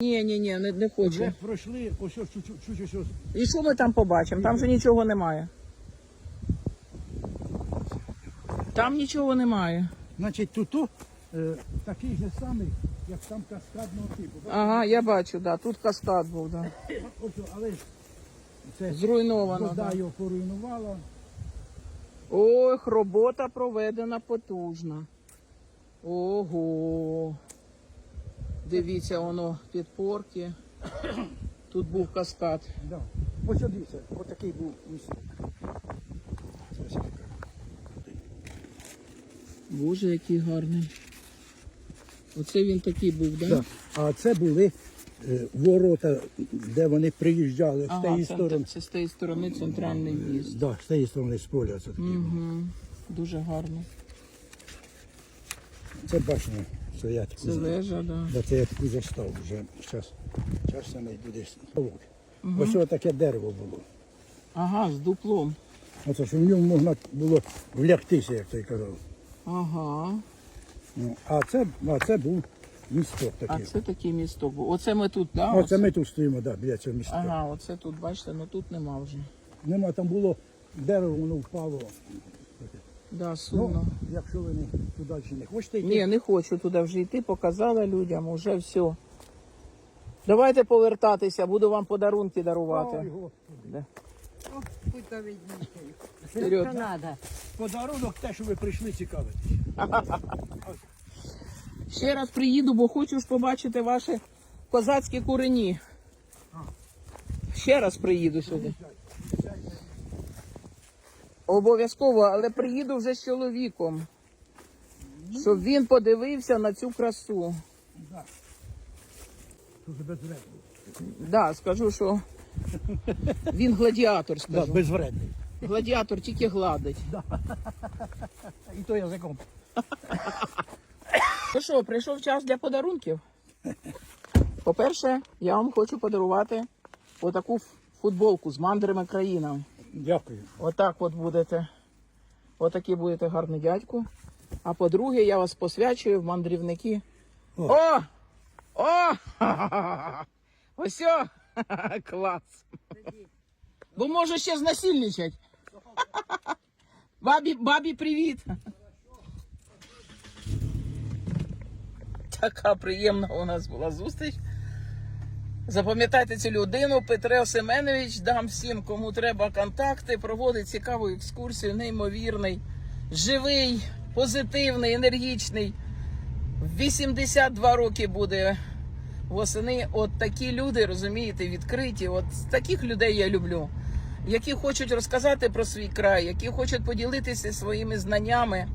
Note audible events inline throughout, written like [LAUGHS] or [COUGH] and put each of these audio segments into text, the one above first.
Ні, ні, ні, не, не Вже хочу. пройшли, ось ось чуть-чуть, чуть, І що ми там побачимо? Там же нічого немає. Там нічого немає. Значить, тут е, такий же самий, як там каскадного типу. Ага, я бачу, да. Тут каскад був, да. Ось, але ж це Зруйновано. вода Да. його поруйнувала. Ох, робота проведена потужна. Ого. Дивіться, воно підпорки. Тут був каскад. Да. Ось дивіться, ось такий був місяць. Боже, який гарний. Оце він такий був, да? Да. А це були е, ворота, де вони приїжджали з Ага, тієї сторони. це з тієї сторони центральний в'їзд. Да, з тієї сторони з поля. Це, такі. Угу. Дуже гарно. це башня стоять. Це вежа, да. Да, це я таку застав вже. Зараз, зараз саме буде ставок. Ось таке дерево було. Ага, з дуплом. Оце, що в ньому можна було влягтися, як той казав. Ага. Ну, а це, а це був місток А це такий місток був. Оце ми тут, да? Оце ми тут стоїмо, да, біля цього містка. Ага, оце тут, бачите, ну тут нема вже. Нема, там було дерево, воно впало. Да, сумно. Ну, якщо ви не туди чи не хочете йти, Ні, не хочу туди вже йти, показала людям, уже все. Давайте повертатися, буду вам подарунки Ой, дарувати. Господи. Да. Вперед. Подарунок те, що ви прийшли цікавитись. [LAUGHS] Ще раз приїду, бо хочу ж побачити ваші козацькі курені. Ще раз приїду сюди. Обов'язково, але приїду вже з чоловіком. Щоб він подивився на цю красу. Да, скажу, що він гладіатор, [LAUGHS] Да, скажу. безвредний. Гладіатор тільки гладить. [LAUGHS] І то язиком. Ну що, прийшов час для подарунків. По-перше, я вам хочу подарувати отаку футболку з мандрими країнами. Дякую. Отак от будете. Отакі будете гарний дядьку. А по-друге, я вас посвячую в мандрівники. О. О! О! Ось! о! Клас! Бо можу ще знасильничать. Бабі, бабі, привіт! Така приємна у нас була зустріч. Запам'ятайте цю людину, Петро Семенович, дам всім, кому треба контакти, проводить цікаву екскурсію, неймовірний, живий, позитивний, енергічний. В 82 роки буде восени. От такі люди, розумієте, відкриті. От таких людей я люблю, які хочуть розказати про свій край, які хочуть поділитися своїми знаннями.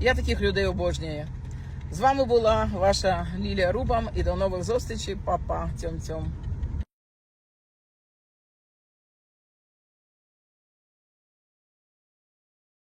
Я таких людей обожнюю. З вами була ваша Лілія Рубам і до нових зустрічей, папа. Цьом-цьом.